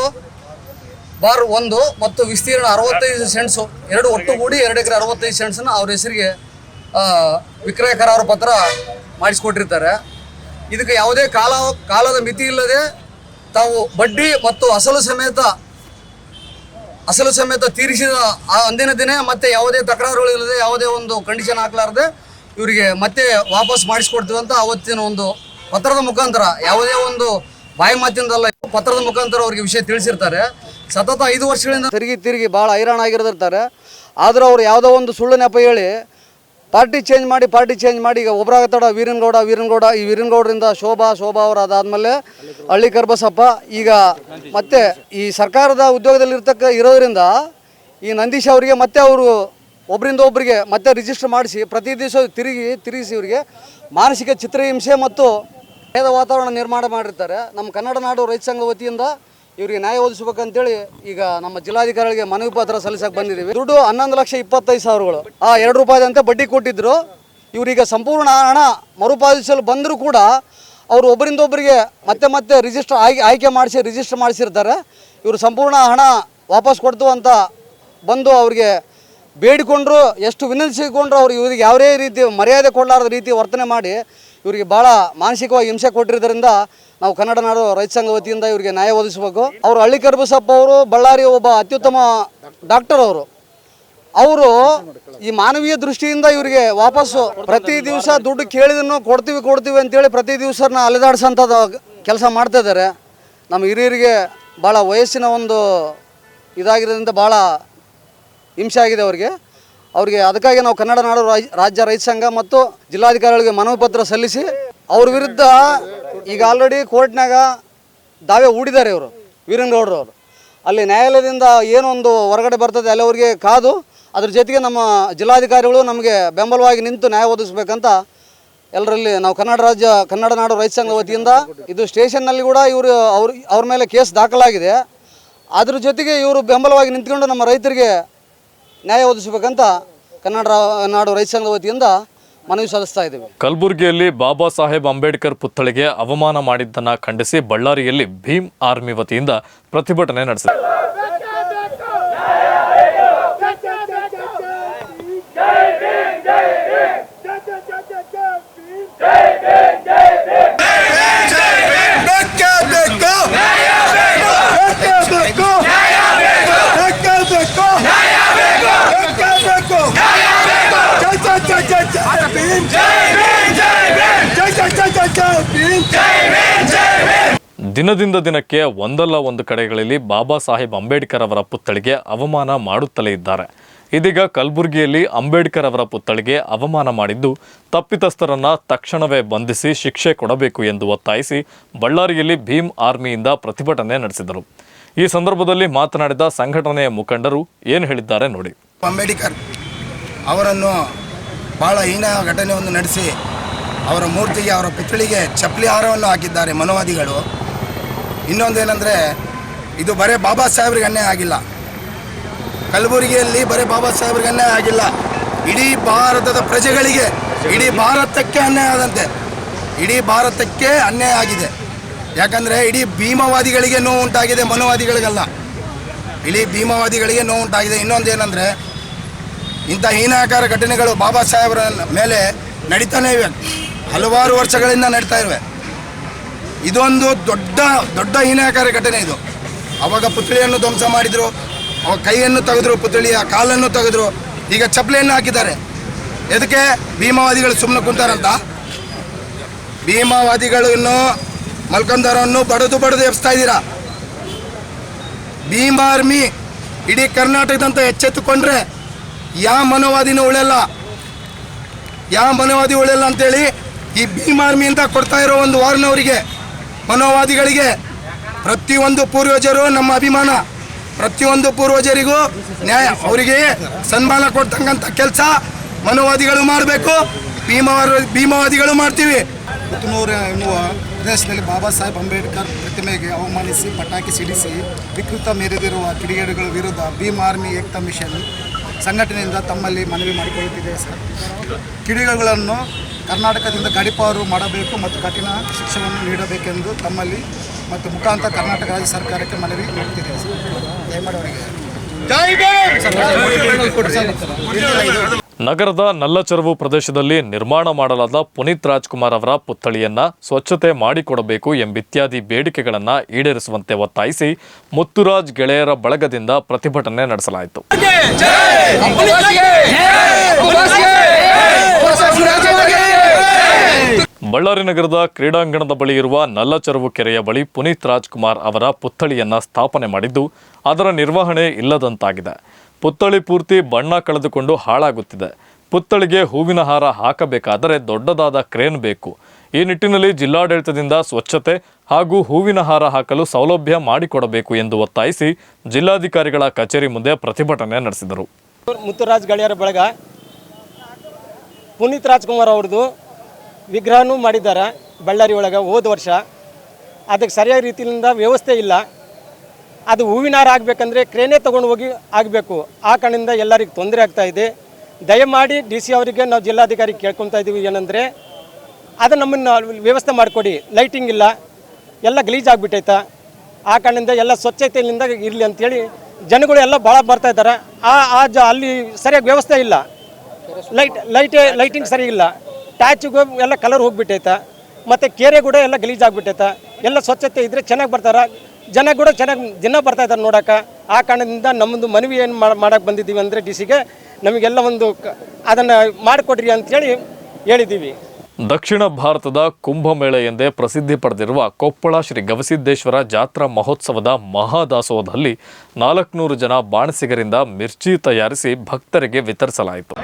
Speaker 6: ಬಾರ್ ಒಂದು ಮತ್ತು ವಿಸ್ತೀರ್ಣ ಅರವತ್ತೈದು ಸೆಂಟ್ಸು, ಎರಡು ಒಟ್ಟುಗೂಡಿ ಎರಡು ಎಕರೆ ಅರವತ್ತೈದು ಸೆಂಟ್ಸನ್ನು ಅವ್ರ ಹೆಸರಿಗೆ ವಿಕ್ರಯ ಕರಾರು ಪತ್ರ ಮಾಡಿಸ್ಕೊಟ್ಟಿರ್ತಾರೆ. ಇದಕ್ಕೆ ಯಾವುದೇ ಕಾಲ, ಕಾಲದ ಮಿತಿ ಇಲ್ಲದೆ ತಾವು ಬಡ್ಡಿ ಮತ್ತು ಅಸಲು ಸಮೇತ ಅಸಲು ಸಮೇತ ತೀರಿಸಿದ ಆ ಅಂದಿನ ದಿನ ಮತ್ತೆ ಯಾವುದೇ ತಕರಾರುಗಳು ಇಲ್ಲದೆ ಯಾವುದೇ ಒಂದು ಕಂಡೀಷನ್ ಹಾಕ್ಲಾರ್ದೆ ಇವರಿಗೆ ಮತ್ತೆ ವಾಪಸ್ ಮಾಡಿಸ್ಕೊಡ್ತೀವಿ ಅಂತ ಅವತ್ತಿನ ಒಂದು ಪತ್ರದ ಮುಖಾಂತರ, ಯಾವುದೇ ಒಂದು ಬಾಯಿ ಮಾತಿಂದಲ್ಲ, ಪತ್ರದ ಮುಖಾಂತರ ಅವರಿಗೆ ವಿಷಯ ತಿಳಿಸಿರ್ತಾರೆ. ಸತತ ಐದು ವರ್ಷಗಳಿಂದ ತಿರುಗಿ ತಿರುಗಿ ಭಾಳ ಹೈರಾಣ ಆಗಿರ್ತಾರೆ ಆದರೂ ಅವ್ರು ಯಾವುದೋ ಒಂದು ಸುಳ್ಳು ನೆಪ ಹೇಳಿ ಪಾರ್ಟಿ ಚೇಂಜ್ ಮಾಡಿ, ಪಾರ್ಟಿ ಚೇಂಜ್ ಮಾಡಿ, ಈಗ ಒಬ್ಬರಾಗತ್ತಡ ವೀರನಗೌಡ ವೀರನಗೌಡ, ಈ ವೀರನಗೌಡರಿಂದ ಶೋಭಾ ಶೋಭಾ ಅವರು ಅದಾದಮೇಲೆ ಹಳ್ಳಿ ಕರ್ಬಸಪ್ಪ, ಈಗ ಮತ್ತೆ ಈ ಸರ್ಕಾರದ ಉದ್ಯೋಗದಲ್ಲಿ ಇರ್ತಕ್ಕ ಇರೋದ್ರಿಂದ ಈ ನಂದೀಶ್ ಅವರಿಗೆ ಮತ್ತೆ ಅವರು ಒಬ್ಬರಿಂದ ಒಬ್ಬರಿಗೆ ಮತ್ತೆ ರಿಜಿಸ್ಟರ್ ಮಾಡಿಸಿ, ಪ್ರತಿ ದಿವಸ ತಿರುಗಿ, ತಿರುಗಿಸಿ ಇವರಿಗೆ ಮಾನಸಿಕ ಚಿತ್ರಹಿಂಸೆ ಮತ್ತು ಭೇದ ವಾತಾವರಣ ನಿರ್ಮಾಣ ಮಾಡಿರ್ತಾರೆ. ನಮ್ಮ ಕನ್ನಡ ನಾಡು ರೈತ ಸಂಘ ವತಿಯಿಂದ ಇವರಿಗೆ ನ್ಯಾಯ ಒದಗಿಸ್ಬೇಕಂತೇಳಿ ಈಗ ನಮ್ಮ ಜಿಲ್ಲಾಧಿಕಾರಿಗಳಿಗೆ ಮನವಿ ಪತ್ರ ಸಲ್ಲಿಸಕ್ಕೆ ಬಂದಿದ್ದೀವಿ. ದುಡ್ಡು ಹನ್ನೊಂದು ಲಕ್ಷ ಇಪ್ಪತ್ತೈದು ಸಾವಿರಗಳು. ಆ ಎರಡು ರೂಪಾಯಿದಂತೆ ಬಡ್ಡಿ ಕೊಟ್ಟಿದ್ದರು ಇವರೀಗ ಸಂಪೂರ್ಣ ಹಣ ಮರುಪಾವತಿಸಲು ಬಂದರೂ ಕೂಡ ಅವರು ಒಬ್ಬರಿಂದ ಒಬ್ಬರಿಗೆ ಮತ್ತೆ ಮತ್ತೆ ರಿಜಿಸ್ಟರ್ ಆಯ್ಕೆ ಆಯ್ಕೆ ಮಾಡಿಸಿ ರಿಜಿಸ್ಟರ್ ಮಾಡಿಸಿರ್ತಾರೆ. ಇವರು ಸಂಪೂರ್ಣ ಹಣ ವಾಪಸ್ ಕೊಡ್ತು ಅಂತ ಬಂದು ಅವ್ರಿಗೆ ಬೇಡಿಕೊಂಡ್ರು, ಎಷ್ಟು ವಿನಂತಿಸಿಕೊಂಡ್ರು ಅವ್ರು ಇವರಿಗೆ ಯಾವುದೇ ರೀತಿ ಮರ್ಯಾದೆ ಕೊಡಲಾರದ ರೀತಿ ವರ್ತನೆ ಮಾಡಿ ಇವರಿಗೆ ಭಾಳ ಮಾನಸಿಕವಾಗಿ ಹಿಂಸೆ ಕೊಟ್ಟಿರೋದ್ರಿಂದ ನಾವು ಕನ್ನಡ ನಾಡು ರೈತ ಸಂಘ ವತಿಯಿಂದ ಇವರಿಗೆ ನ್ಯಾಯ ಒದಗಿಸಬೇಕು. ಅವರು ಹಳ್ಳಿ ಕರ್ಬಸಪ್ಪ ಅವರು, ಬಳ್ಳಾರಿ ಒಬ್ಬ ಅತ್ಯುತ್ತಮ ಡಾಕ್ಟರ್ ಅವರು. ಅವರು ಈ ಮಾನವೀಯ ದೃಷ್ಟಿಯಿಂದ ಇವರಿಗೆ ವಾಪಸ್ಸು ಪ್ರತಿ ದಿವಸ ದುಡ್ಡು ಕೇಳಿದನ್ನು ಕೊಡ್ತೀವಿ ಕೊಡ್ತೀವಿ ಅಂತೇಳಿ ಪ್ರತಿ ದಿವಸನ ಅಲೆದಾಡ್ಸೋಂಥದ್ದು ಕೆಲಸ ಮಾಡ್ತಾ ಇದ್ದಾರೆ. ನಮ್ಮ ಹಿರಿಯರಿಗೆ ಭಾಳ ವಯಸ್ಸಿನ ಒಂದು ಇದಾಗಿರೋದ್ರಿಂದ ಭಾಳ ಹಿಂಸೆ ಆಗಿದೆ ಅವರಿಗೆ. ಅವರಿಗೆ ಅದಕ್ಕಾಗಿ ನಾವು ಕನ್ನಡ ನಾಡು ರಾಜ್- ರಾಜ್ಯ ರೈತ ಸಂಘ ಮತ್ತು ಜಿಲ್ಲಾಧಿಕಾರಿಗಳಿಗೆ ಮನವಿ ಪತ್ರ ಸಲ್ಲಿಸಿ ಅವ್ರ ವಿರುದ್ಧ ಈಗ ಆಲ್ರೆಡಿ ಕೋರ್ಟ್ನಾಗ ದಾವೆ ಹೂಡಿದ್ದಾರೆ ಇವರು ವೀರೇಂದ್ರಗೌಡರು ಅವರು. ಅಲ್ಲಿ ನ್ಯಾಯಾಲಯದಿಂದ ಏನೊಂದು ಹೊರಗಡೆ ಬರ್ತದೆ ಅಲ್ಲಿವರೆಗೆ ಕಾದು, ಅದ್ರ ಜೊತೆಗೆ ನಮ್ಮ ಜಿಲ್ಲಾಧಿಕಾರಿಗಳು ನಮಗೆ ಬೆಂಬಲವಾಗಿ ನಿಂತು ನ್ಯಾಯ ಒದಗಿಸ್ಬೇಕಂತ ಎಲ್ಲರಲ್ಲಿ ನಾವು ಕನ್ನಡ ರಾಜ್ಯ, ಕನ್ನಡ ನಾಡು ರೈತ ಸಂಘ ವತಿಯಿಂದ ಇದು ಸ್ಟೇಷನ್ನಲ್ಲಿ ಕೂಡ ಇವರು ಅವ್ರ ಅವ್ರ ಮೇಲೆ ಕೇಸ್ ದಾಖಲಾಗಿದೆ. ಅದ್ರ ಜೊತೆಗೆ ಇವರು ಬೆಂಬಲವಾಗಿ ನಿಂತ್ಕೊಂಡು ನಮ್ಮ ರೈತರಿಗೆ ನ್ಯಾಯ ಒದಿಸಬೇಕಂತ ಕನ್ನಡ ನಾಡು ರೈತ ಸಂಘದ ವತಿಯಿಂದ ಮನವಿ ಸಲ್ಲಿಸ್ತಾ ಇದ್ದೀವಿ.
Speaker 1: ಕಲಬುರಗಿಯಲ್ಲಿ ಬಾಬಾ ಸಾಹೇಬ್ ಅಂಬೇಡ್ಕರ್ ಪುತ್ಥಳಿಗೆ ಅವಮಾನ ಮಾಡಿದ್ದನ್ನು ಖಂಡಿಸಿ ಬಳ್ಳಾರಿಯಲ್ಲಿ ಭೀಮ್ ಆರ್ಮಿ ವತಿಯಿಂದ ಪ್ರತಿಭಟನೆ ನಡೆಸಿದೆ. ದಿನದಿಂದ ದಿನಕ್ಕೆ ಒಂದಲ್ಲ ಒಂದು ಕಡೆಗಳಲ್ಲಿ ಬಾಬಾ ಸಾಹೇಬ್ ಅಂಬೇಡ್ಕರ್ ಅವರ ಪುತ್ಥಳಿಗೆ ಅವಮಾನ ಮಾಡುತ್ತಲೇ ಇದ್ದಾರೆ. ಇದೀಗ ಕಲಬುರಗಿಯಲ್ಲಿ ಅಂಬೇಡ್ಕರ್ ಅವರ ಪುತ್ಥಳಿಗೆ ಅವಮಾನ ಮಾಡಿದ್ದು ತಪ್ಪಿತಸ್ಥರನ್ನ ತಕ್ಷಣವೇ ಬಂಧಿಸಿ ಶಿಕ್ಷೆ ಕೊಡಬೇಕು ಎಂದು ಒತ್ತಾಯಿಸಿ ಬಳ್ಳಾರಿಯಲ್ಲಿ ಭೀಮ್ ಆರ್ಮಿಯಿಂದ ಪ್ರತಿಭಟನೆ ನಡೆಸಿದರು. ಈ ಸಂದರ್ಭದಲ್ಲಿ ಮಾತನಾಡಿದ ಸಂಘಟನೆಯ ಮುಖಂಡರು ಏನು ಹೇಳಿದ್ದಾರೆ ನೋಡಿ.
Speaker 7: ಅಂಬೇಡ್ಕರ್ ಅವರನ್ನು ಬಹಳ ಹೀನ ಘಟನೆಯನ್ನು ನಡೆಸಿ ಅವರ ಮೂರ್ತಿಗೆ, ಅವರ ಪುತ್ಥಳಿಗೆ ಚಪ್ಪಲಿ ಹಾರವನ್ನು ಹಾಕಿದ್ದಾರೆ ಮನೋವಾದಿಗಳು. ಇನ್ನೊಂದೇನೆಂದರೆ, ಇದು ಬರೇ ಬಾಬಾ ಸಾಹೇಬ್ರಿಗೆ ಅನ್ಯಾಯ ಆಗಿಲ್ಲ. ಕಲಬುರಗಿಯಲ್ಲಿ ಬರೀ ಬಾಬಾ ಸಾಹೇಬ್ರಿಗೆ ಅನ್ಯಾಯ ಆಗಿಲ್ಲ. ಇಡೀ ಭಾರತದ ಪ್ರಜೆಗಳಿಗೆ, ಇಡೀ ಭಾರತಕ್ಕೆ ಅನ್ಯಾಯ ಆದಂತೆ. ಇಡೀ ಭಾರತಕ್ಕೆ ಅನ್ಯಾಯ ಆಗಿದೆ. ಯಾಕಂದರೆ, ಇಡೀ ಭೀಮವಾದಿಗಳಿಗೆ ನೋವು ಉಂಟಾಗಿದೆ, ಮನುವಾದಿಗಳಿಗಲ್ಲ. ಇಡೀ ಭೀಮವಾದಿಗಳಿಗೆ ನೋವು ಉಂಟಾಗಿದೆ. ಇನ್ನೊಂದೇನೆಂದರೆ, ಇಂಥ ಹೀನಾಕಾರ ಘಟನೆಗಳು ಬಾಬಾ ಸಾಹೇಬರ ಮೇಲೆ ನಡೀತಾನೇ ಇವೆ. ಹಲವಾರು ವರ್ಷಗಳಿಂದ ನಡೀತಾ ಇವೆ. ಇದೊಂದು ದೊಡ್ಡ ದೊಡ್ಡ ಹೀನಾಯಕಾರಿ ಘಟನೆ ಇದು. ಅವಾಗ ಪುತ್ಳಿಯನ್ನು ಧ್ವಂಸ ಮಾಡಿದರು, ಅವಾಗ ಕೈಯನ್ನು ತೆಗೆದ್ರು ಪುತ್ಳಿಯ ಕಾಲನ್ನು ತೆಗೆದ್ರು, ಈಗ ಚಪ್ಪಲಿಯನ್ನು ಹಾಕಿದ್ದಾರೆ. ಎದಕ್ಕೆ? ಭೀಮಾವಾದಿಗಳು ಸುಮ್ಮನೆ ಕುಂತಾರಂತ? ಭೀಮಾವಾದಿಗಳನ್ನು ಮಲ್ಕಂದರನ್ನು ಬಡದು ಬಡದು ಎಬ್ಸ್ತಾ ಇದ್ದೀರಾ? ಭೀಮ್ ಆರ್ಮಿ ಇಡೀ ಕರ್ನಾಟಕದಂತ ಎಚ್ಚೆತ್ತುಕೊಂಡ್ರೆ ಯಾವ ಮನೋವಾದಿನೂ ಉಳಿಯಲ್ಲ? ಯಾವ ಮನೋವಾದಿ ಉಳಿಯಲ್ಲ ಅಂತೇಳಿ ಈ ಭೀಮ್ ಆರ್ಮಿ ಅಂತ ಕೊಡ್ತಾ ಇರೋ ಒಂದು ವಾರ್ನವರಿಗೆ ಮನೋವಾದಿಗಳಿಗೆ ಪ್ರತಿಯೊಂದು ಪೂರ್ವಜರು ನಮ್ಮ ಅಭಿಮಾನ. ಪ್ರತಿಯೊಂದು ಪೂರ್ವಜರಿಗೂ ನ್ಯಾಯ. ಅವರಿಗೆ ಸನ್ಮಾನ ಕೊಡ್ತಕ್ಕಂಥ ಕೆಲಸ ಮನೋವಾದಿಗಳು ಮಾಡಬೇಕು. ಭೀಮವಾರ, ಭೀಮವಾದಿಗಳು ಮಾಡ್ತೀವಿ.
Speaker 8: ಪುತ್ತನೂರು ಎನ್ನುವ ಪ್ರದೇಶದಲ್ಲಿ ಬಾಬಾ ಸಾಹೇಬ್ ಅಂಬೇಡ್ಕರ್ ಪ್ರತಿಮೆಗೆ ಅವಮಾನಿಸಿ, ಪಟಾಕಿ ಸಿಡಿಸಿ, ವಿಕೃತ ಮೆರೆದಿರುವ ಕಿಡಿಗೇಡುಗಳ ವಿರುದ್ಧ ಭೀಮ್ ಆರ್ಮಿ ಏಕ್ತಾ ಮಿಷನ್ ಸಂಘಟನೆಯಿಂದ ತಮ್ಮಲ್ಲಿ ಮನವಿ ಮಾಡಿಕೊಳ್ಳುತ್ತಿದೆ ಸರ್. ಕಿಡಿಗಳನ್ನು ಕರ್ನಾಟಕದಿಂದ ಗಡಿಪಾರು ಮಾಡಬೇಕು ಮತ್ತು ಕಠಿಣ ಶಿಕ್ಷಣವನ್ನು ನೀಡಬೇಕೆಂದು ತಮ್ಮಲ್ಲಿ ಮತ್ತು ಮುಖಾಂತರ ಕರ್ನಾಟಕ ರಾಜ್ಯ ಸರ್ಕಾರಕ್ಕೆ ಮನವಿ ಮಾಡುತ್ತಿದೆ ಸರ್. ದಯಮಾಡಿ ಅವರಿಗೆ
Speaker 1: ನಗರದ ನಲ್ಲಚೆರವು ಪ್ರದೇಶದಲ್ಲಿ ನಿರ್ಮಾಣ ಮಾಡಲಾದ ಪುನೀತ್ ರಾಜ್ಕುಮಾರ್ ಅವರ ಪುತ್ಥಳಿಯನ್ನ ಸ್ವಚ್ಛತೆ ಮಾಡಿಕೊಡಬೇಕು ಎಂಬಿತ್ಯಾದಿ ಬೇಡಿಕೆಗಳನ್ನು ಈಡೇರಿಸುವಂತೆ ಒತ್ತಾಯಿಸಿ ಮುತ್ತುರಾಜ್ ಗೆಳೆಯರ ಬಳಗದಿಂದ ಪ್ರತಿಭಟನೆ ನಡೆಸಲಾಯಿತು. ಬಳ್ಳಾರಿ ನಗರದ ಕ್ರೀಡಾಂಗಣದ ಬಳಿ ಇರುವ ನಲ್ಲಚರವು ಕೆರೆಯ ಬಳಿ ಪುನೀತ್ ರಾಜ್ಕುಮಾರ್ ಅವರ ಪುತ್ಥಳಿಯನ್ನು ಸ್ಥಾಪನೆ ಮಾಡಿದ್ದು, ಅದರ ನಿರ್ವಹಣೆ ಇಲ್ಲದಂತಾಗಿದೆ. ಪುತ್ಥಳಿ ಪೂರ್ತಿ ಬಣ್ಣ ಕಳೆದುಕೊಂಡು ಹಾಳಾಗುತ್ತಿದೆ. ಪುತ್ಥಳಿಗೆ ಹೂವಿನ ಹಾರ ಹಾಕಬೇಕಾದರೆ ದೊಡ್ಡದಾದ ಕ್ರೇನ್ ಬೇಕು. ಈ ನಿಟ್ಟಿನಲ್ಲಿ ಜಿಲ್ಲಾಡಳಿತದಿಂದ ಸ್ವಚ್ಛತೆ ಹಾಗೂ ಹೂವಿನ ಹಾರ ಹಾಕಲು ಸೌಲಭ್ಯ ಮಾಡಿಕೊಡಬೇಕು ಎಂದು ಒತ್ತಾಯಿಸಿ ಜಿಲ್ಲಾಧಿಕಾರಿಗಳ ಕಚೇರಿ ಮುಂದೆ ಪ್ರತಿಭಟನೆ ನಡೆಸಿದರು.
Speaker 9: ಮುತ್ತುರಾಜ್ ಗಳಿಯರ ಬಳಗ ಪುನೀತ್ ರಾಜ್ಕುಮಾರ್ ಅವ್ರದ್ದು ವಿಗ್ರಹನೂ ಮಾಡಿದ್ದಾರೆ ಬಳ್ಳಾರಿ ಒಳಗೆ ಹೋದ ವರ್ಷ. ಅದಕ್ಕೆ ಸರಿಯಾದ ರೀತಿಯಿಂದ ವ್ಯವಸ್ಥೆ ಇಲ್ಲ. ಅದು ಹೂವಿನ ಹಾರ ಆಗಬೇಕಂದ್ರೆ ಕ್ರೇನೇ ತೊಗೊಂಡು ಹೋಗಿ ಆಗಬೇಕು. ಆ ಕಾರಣದಿಂದ ಎಲ್ಲರಿಗೆ ತೊಂದರೆ ಆಗ್ತಾ ಇದೆ. ದಯಮಾಡಿ ಡಿ ಸಿ ಅವರಿಗೆ, ನಾವು ಜಿಲ್ಲಾಧಿಕಾರಿ ಕೇಳ್ಕೊತಾ ಇದ್ದೀವಿ ಏನಂದರೆ, ಅದು ನಮ್ಮನ್ನು ವ್ಯವಸ್ಥೆ ಮಾಡಿಕೊಡಿ. ಲೈಟಿಂಗ್ ಇಲ್ಲ. ಎಲ್ಲ ಗಲೀಜ್ ಆಗಿಬಿಟ್ಟೈತಾ. ಆ ಕಾರಣದಿಂದ ಎಲ್ಲ ಸ್ವಚ್ಛತೆಯಿಂದ ಇರಲಿ ಅಂಥೇಳಿ ಜನಗಳು ಎಲ್ಲ ಭಾಳ ಬರ್ತಾ ಇದ್ದಾರೆ. ಆ ಆ ಜ ಅಲ್ಲಿ ಸರಿಯಾಗಿ ವ್ಯವಸ್ಥೆ ಇಲ್ಲ. ಲೈಟ್ ಲೈಟೇ ಲೈಟಿಂಗ್ ಸರಿ ಇಲ್ಲ. ಟ್ಯಾಚಿಗೂ ಎಲ್ಲ ಕಲರ್ ಹೋಗ್ಬಿಟ್ಟೈತೆ. ಮತ್ತು ಕೆರೆ ಕೂಡ ಎಲ್ಲ ಗಲೀಜ್ ಆಗಿಬಿಟ್ಟೈತೆ. ಎಲ್ಲ ಸ್ವಚ್ಛತೆ ಇದ್ದರೆ ಚೆನ್ನಾಗಿ ಬರ್ತಾರೆ. ಜನ ಕೂಡ ಚೆನ್ನಾಗಿ ದಿನ ಬರ್ತಾ ಇದ್ದಾರೆ ನೋಡೋಕೆ ಆ ಕಾರಣದಿಂದ ನಮ್ಮದು ಮನವಿ ಏನು ಮಾಡೋಕ್ಕೆ ಬಂದಿದ್ದೀವಿ ಅಂದರೆ ಡಿ ಸಿಗೆ ನಮಗೆಲ್ಲ ಒಂದು ಅದನ್ನು ಮಾಡಿಕೊಡ್ರಿ ಅಂಥೇಳಿ ಹೇಳಿದ್ದೀವಿ.
Speaker 1: ದಕ್ಷಿಣ ಭಾರತದ ಕುಂಭಮೇಳ ಎಂದೇ ಪ್ರಸಿದ್ಧಿ ಪಡೆದಿರುವ ಕೊಪ್ಪಳ ಶ್ರೀ ಗವಸಿದ್ದೇಶ್ವರ ಜಾತ್ರಾ ಮಹೋತ್ಸವದ ಮಹಾದಾಸೋಹದಲ್ಲಿ ನಾಲ್ಕುನೂರು ಜನ ಬಾಣಸಿಗರಿಂದ ಮಿರ್ಚಿ ತಯಾರಿಸಿ ಭಕ್ತರಿಗೆ ವಿತರಿಸಲಾಯಿತು.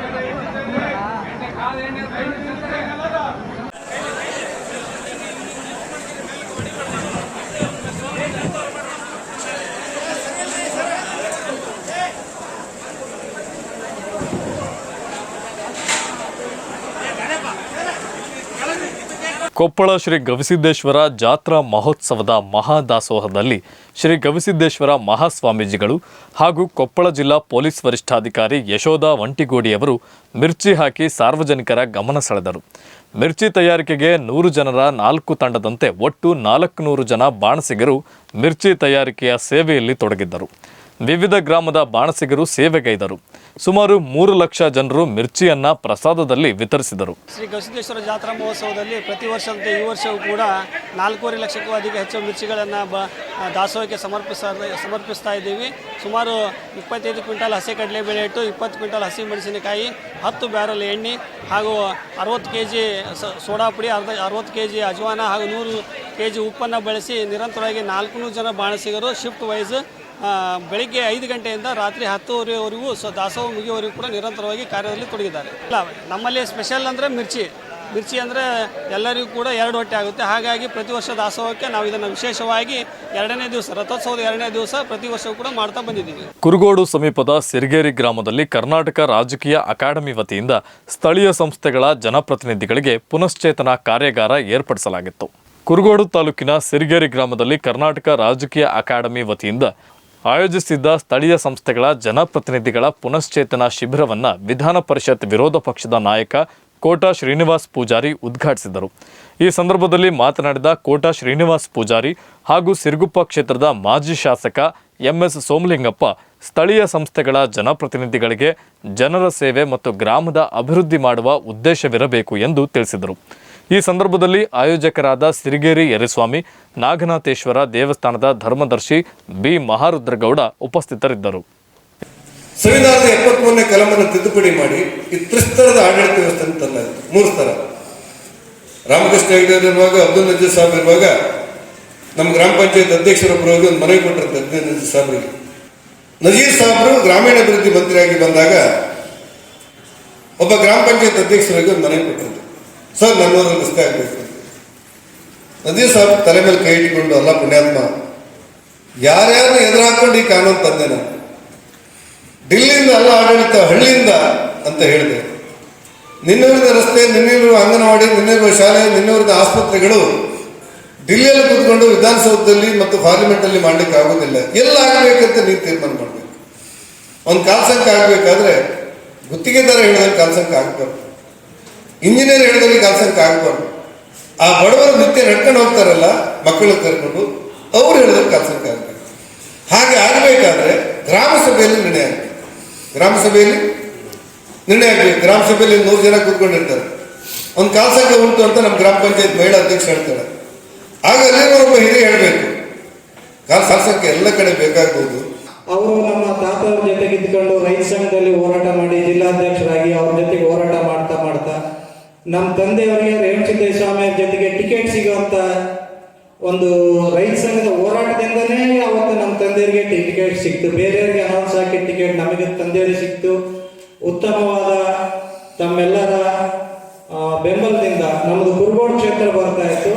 Speaker 1: ಕೊಪ್ಪಳ ಶ್ರೀ ಗವಿಸಿದ್ದೇಶ್ವರ ಜಾತ್ರಾ ಮಹೋತ್ಸವದ ಮಹಾದಾಸೋಹದಲ್ಲಿ ಶ್ರೀ ಗವಿಸಿದ್ದೇಶ್ವರ ಮಹಾಸ್ವಾಮೀಜಿಗಳು ಹಾಗೂ ಕೊಪ್ಪಳ ಜಿಲ್ಲಾ ಪೊಲೀಸ್ ವರಿಷ್ಠಾಧಿಕಾರಿ ಯಶೋಧ ವಂಟಿಗೋಡಿಯವರು ಮಿರ್ಚಿ ಹಾಕಿ ಸಾರ್ವಜನಿಕರ ಗಮನ ಸೆಳೆದರು. ಮಿರ್ಚಿ ತಯಾರಿಕೆಗೆ ನೂರು ಜನರ ನಾಲ್ಕು ತಂಡದಂತೆ ಒಟ್ಟು ನಾಲ್ಕುನೂರು ಜನ ಬಾಣಸಿಗರು ಮಿರ್ಚಿ ತಯಾರಿಕೆಯ ಸೇವೆಯಲ್ಲಿ ತೊಡಗಿದ್ದರು. ವಿವಿಧ ಗ್ರಾಮದ ಬಾಣಸಿಗರು ಸೇವೆಗೈದರು. ಸುಮಾರು ಮೂರು ಲಕ್ಷ ಜನರು ಮಿರ್ಚಿಯನ್ನ ಪ್ರಸಾದದಲ್ಲಿ ವಿತರಿಸಿದರು.
Speaker 10: ಶ್ರೀ ಗವಿಸಿದ್ದೇಶ್ವರ ಜಾತ್ರಾ ಮಹೋತ್ಸವದಲ್ಲಿ ಪ್ರತಿ ವರ್ಷದಂತೆ ಈ ವರ್ಷವೂ ಕೂಡ ನಾಲ್ಕೂವರೆ ಲಕ್ಷಕ್ಕೂ ಅಧಿಕ ಹೆಚ್ಚು ಮಿರ್ಚಿಗಳನ್ನು ಬ ದಾಸೋಹಕ್ಕೆ ಸಮರ್ಪಿಸ, ಸಮರ್ಪಿಸ್ತಾ ಇದ್ದೀವಿ. ಸುಮಾರು ಇಪ್ಪತ್ತೈದು ಕ್ವಿಂಟಲ್ ಹಸಿ ಕಡಲೆಬೇಳೆ ಇಟ್ಟು ಇಪ್ಪತ್ತು ಕ್ವಿಂಟಲ್ ಹಸಿ ಮೆಣಸಿನಕಾಯಿ, ಹತ್ತು ಬ್ಯಾರಲ್ ಎಣ್ಣೆ ಹಾಗೂ ಅರವತ್ತು ಕೆ ಜಿ ಸೋಡಾ ಪುಡಿ, ಅರ್ಧ, ಅರವತ್ತು ಕೆ ಜಿ ಅಜವಾನ ಹಾಗೂ ನೂರು ಕೆ ಜಿ ಉಪ್ಪನ್ನು ಬಳಸಿ ನಿರಂತರವಾಗಿ ನಾಲ್ಕುನೂರು ಜನ ಬಾಣಸಿಗರು, ಶಿಫ್ಟ್ ವೈಸ್ ಬೆಳಿಗ್ಗೆ ಐದು ಗಂಟೆಯಿಂದ ರಾತ್ರಿ ಹತ್ತುವರೆವರೆಗೂ ಸ ದಾಸೋಹ ಮುಗಿಯುವವರೆಗೂ ಕೂಡ ನಿರಂತರವಾಗಿ ಕಾರ್ಯದಲ್ಲಿ ತೊಡಗಿದ್ದಾರೆ. ಇಲ್ಲ, ನಮ್ಮಲ್ಲಿ ಸ್ಪೆಷಲ್ ಅಂದರೆ ಮಿರ್ಚಿ. ಮಿರ್ಚಿ ಅಂದರೆ ಎಲ್ಲರಿಗೂ ಕೂಡ ಎರಡು ಹೊಟ್ಟೆ ಆಗುತ್ತೆ. ಹಾಗಾಗಿ ಪ್ರತಿ ವರ್ಷ ದಾಸೋಹಕ್ಕೆ ನಾವು ಇದನ್ನು ವಿಶೇಷವಾಗಿ ಎರಡನೇ ದಿವಸ, ರಥೋತ್ಸವದ ಎರಡನೇ ದಿವಸ ಪ್ರತಿ ವರ್ಷವೂ ಕೂಡ ಮಾಡ್ತಾ ಬಂದಿದ್ದೀವಿ.
Speaker 1: ಕುರುಗೋಡು ಸಮೀಪದ ಸಿರಿಗೇರಿ ಗ್ರಾಮದಲ್ಲಿ ಕರ್ನಾಟಕ ರಾಜಕೀಯ ಅಕಾಡೆಮಿ ವತಿಯಿಂದ ಸ್ಥಳೀಯ ಸಂಸ್ಥೆಗಳ ಜನಪ್ರತಿನಿಧಿಗಳಿಗೆ ಪುನಶ್ಚೇತನ ಕಾರ್ಯಾಗಾರ ಏರ್ಪಡಿಸಲಾಗಿತ್ತು. ಕುರುಗೋಡು ತಾಲೂಕಿನ ಸಿರಿಗೇರಿ ಗ್ರಾಮದಲ್ಲಿ ಕರ್ನಾಟಕ ರಾಜಕೀಯ ಅಕಾಡೆಮಿ ವತಿಯಿಂದ ಆಯೋಜಿಸಿದ್ದ ಸ್ಥಳೀಯ ಸಂಸ್ಥೆಗಳ ಜನಪ್ರತಿನಿಧಿಗಳ ಪುನಶ್ಚೇತನ ಶಿಬಿರವನ್ನು ವಿಧಾನ ಪರಿಷತ್ ವಿರೋಧ ಪಕ್ಷದ ನಾಯಕ ಕೋಟಾ ಶ್ರೀನಿವಾಸ್ ಪೂಜಾರಿ ಉದ್ಘಾಟಿಸಿದರು. ಈ ಸಂದರ್ಭದಲ್ಲಿ ಮಾತನಾಡಿದ ಕೋಟಾ ಶ್ರೀನಿವಾಸ್ ಪೂಜಾರಿ ಹಾಗೂ ಸಿರುಗುಪ್ಪ ಕ್ಷೇತ್ರದ ಮಾಜಿ ಶಾಸಕ ಎಂಎಸ್ ಸೋಮಲಿಂಗಪ್ಪ, ಸ್ಥಳೀಯ ಸಂಸ್ಥೆಗಳ ಜನಪ್ರತಿನಿಧಿಗಳಿಗೆ ಜನರ ಸೇವೆ ಮತ್ತು ಗ್ರಾಮದ ಅಭಿವೃದ್ಧಿ ಮಾಡುವ ಉದ್ದೇಶವಿರಬೇಕು ಎಂದು ತಿಳಿಸಿದರು. ಈ ಸಂದರ್ಭದಲ್ಲಿ ಆಯೋಜಕರಾದ ಸಿರಿಗೇರಿ ಯರಿಸ್ವಾಮಿ, ನಾಗನಾಥೇಶ್ವರ ದೇವಸ್ಥಾನದ ಧರ್ಮದರ್ಶಿ ಬಿ. ಮಹಾರುದ್ರಗೌಡ ಉಪಸ್ಥಿತರಿದ್ದರು.
Speaker 4: ಸಂವಿಧಾನದ ಎಪ್ಪತ್ಮೂರನೇ ಕಲಮನ್ನು ತಿದ್ದುಪಡಿ ಮಾಡಿ ಈ ತ್ರಿಸ್ತರದ ಆಡಳಿತ ವ್ಯವಸ್ಥೆ ತಂದ ಮೂರು ಸ್ತರ ರಾಮಕೃಷ್ಣ ಹೆಗ್ಡೆ ಇರುವಾಗ, ಅಬ್ದುಲ್ ನಜೀರ್ ಸಾಹೇಬ್ ಇರುವಾಗ, ನಮ್ಮ ಗ್ರಾಮ ಪಂಚಾಯತ್ ಅಧ್ಯಕ್ಷರೊಬ್ಬರು ಹೋಗಿ ಒಂದು ಮನವಿ ಕೊಟ್ಟರು ಅಬ್ದುಲ್ ನಜೀರ್ ಸಾಹೇಬ್ರಿಗೆ ನಜೀರ್ ಸಾಹೇಬರು ಗ್ರಾಮೀಣಾಭಿವೃದ್ಧಿ ಮಂತ್ರಿಯಾಗಿ ಬಂದಾಗ, ಒಬ್ಬ ಗ್ರಾಮ ಪಂಚಾಯತ್ ಅಧ್ಯಕ್ಷರಿಗೆ ಒಂದು ಮನವಿ ಕೊಟ್ಟರಂತೆ ಸರ್ ನನ್ನೂರಲ್ಲಿ ರಸ್ತೆ ಆಗಬೇಕು ಅದೇ ಸಾಹೇಬ್ ತಲೆ ಮೇಲೆ ಕೈ ಇಟ್ಕೊಂಡು ಅಲ್ಲ ಪುಣ್ಯಾತ್ಮ ಯಾರ್ಯಾರು ಎದುರಾಕೊಂಡು ಈ ಕಾನೂನು ತಂದೆ ನಾನು ಡಿಲ್ಲಿಯಿಂದ ಅಲ್ಲ ಆಡಳಿತ, ಹಳ್ಳಿಯಿಂದ ಅಂತ ಹೇಳಿದೆ. ನಿನ್ನೂರಿನ ರಸ್ತೆ ನಿನ್ನಿರುವ ಅಂಗನವಾಡಿ ನಿನ್ನಿರುವ ಶಾಲೆ ನಿನ್ನೂರಿನ ಆಸ್ಪತ್ರೆಗಳು ಡಿಲ್ಲಿಯಲ್ಲಿ ಕೂತ್ಕೊಂಡು ವಿಧಾನಸೌಧದಲ್ಲಿ ಮತ್ತು ಪಾರ್ಲಿಮೆಂಟಲ್ಲಿ ಮಾಡ್ಲಿಕ್ಕೆ ಆಗೋದಿಲ್ಲ. ಎಲ್ಲ ಆಗಬೇಕಂತ ನೀವು ತೀರ್ಮಾನ ಮಾಡಬೇಕು. ಒಂದು ಕಾಲ್ಸಂಕ ಆಗಬೇಕಾದ್ರೆ ಗುತ್ತಿಗೆದಾರ ಹೇಳಿದಲ್ಲಿ ಕಾಲ್ಸಂಕ ಆಗಬಾರ್ದು. ಇಂಜಿನಿಯರ್ ಹೇಳಿದಲ್ಲಿ ಕಾಲ್ಸಂಕ ಆಗ್ಬಾರ್ದು. ಆ ಬಡವರು ನಿತ್ಯ ನಡ್ಕೊಂಡು ಹೋಗ್ತಾರಲ್ಲ ಮಕ್ಕಳು ಕರ್ಕೊಂಡು, ಅವ್ರು ಹೇಳಿದ್ರೆ ಕಾಲ್ಸಂಕ ಆಗ್ಬೇಕು. ಹಾಗೆ ಆಗಬೇಕಾದ್ರೆ ಗ್ರಾಮ ಸಭೆಯಲ್ಲಿ ನಿರ್ಣಯ ಆಗ್ಬೇಕು. ಗ್ರಾಮ ಸಭೆಯಲ್ಲಿ ನಿರ್ಣಯ ಆಗ್ಬೇಕು. ಗ್ರಾಮ ಸಭೆಯಲ್ಲಿ ನೂರು ಜನ ಕೂತ್ಕೊಂಡಿರ್ತಾರೆ. ಒಂದು ಕಾಲ್ಸಂಕ ಉಂಟು ಅಂತ ನಮ್ಮ ಗ್ರಾಮ ಪಂಚಾಯತ್ ಮಹಿಳಾ ಅಧ್ಯಕ್ಷ ಹೇಳ್ತಾಳೆ. ಆಗ ಅಲ್ಲಿರೋ ಒಬ್ಬ ಹಿರಿಯ ಹೇಳಬೇಕು. ಕಾಲ್ ಕಾಲ್ಸಂಕ ಎಲ್ಲ ಕಡೆ ಬೇಕಾಗ್ಬೋದು.
Speaker 10: ಅವರು ನಮ್ಮ ತಾತವ್ರ ಜೊತೆಗೆ ಇದ್ಕೊಂಡು ರೈತ ಸಂಘದಲ್ಲಿ ಹೋರಾಟ ಮಾಡಿ ಜಿಲ್ಲಾಧ್ಯಕ್ಷರಾಗಿ ಅವ್ರ ಜೊತೆಗೆ ಹೋರಾಟ ಮಾಡ್ತಾ ಮಾಡ್ತಾ ನಮ್ಮ ತಂದೆಯವರಿಗೆ ರೇವಣಸಿದ್ದೇಶ್ವರ ಸ್ವಾಮಿ ಜೊತೆಗೆ ಟಿಕೆಟ್ ಸಿಗುವಂತ ಒಂದು ರೈತ ಸಂಘದ ಹೋರಾಟದಿಂದನೇ ಅವತ್ತು ನಮ್ಮ ತಂದೆಯವರಿಗೆ ಟಿಕೆಟ್ ಸಿಕ್ತು. ಬೇರೆಯವರಿಗೆ ಅನೌನ್ಸ್ ಹಾಕಿ ಟಿಕೆಟ್ ನಮಗೆ ತಂದೆಯವರಿಗೆ ಸಿಕ್ತು. ಉತ್ತಮವಾದ ತಮ್ಮೆಲ್ಲರ ಬೆಂಬಲದಿಂದ ನಮ್ಮದು ಕುರುಗೋಡು ಕ್ಷೇತ್ರ ಬರ್ತಾ ಇತ್ತು.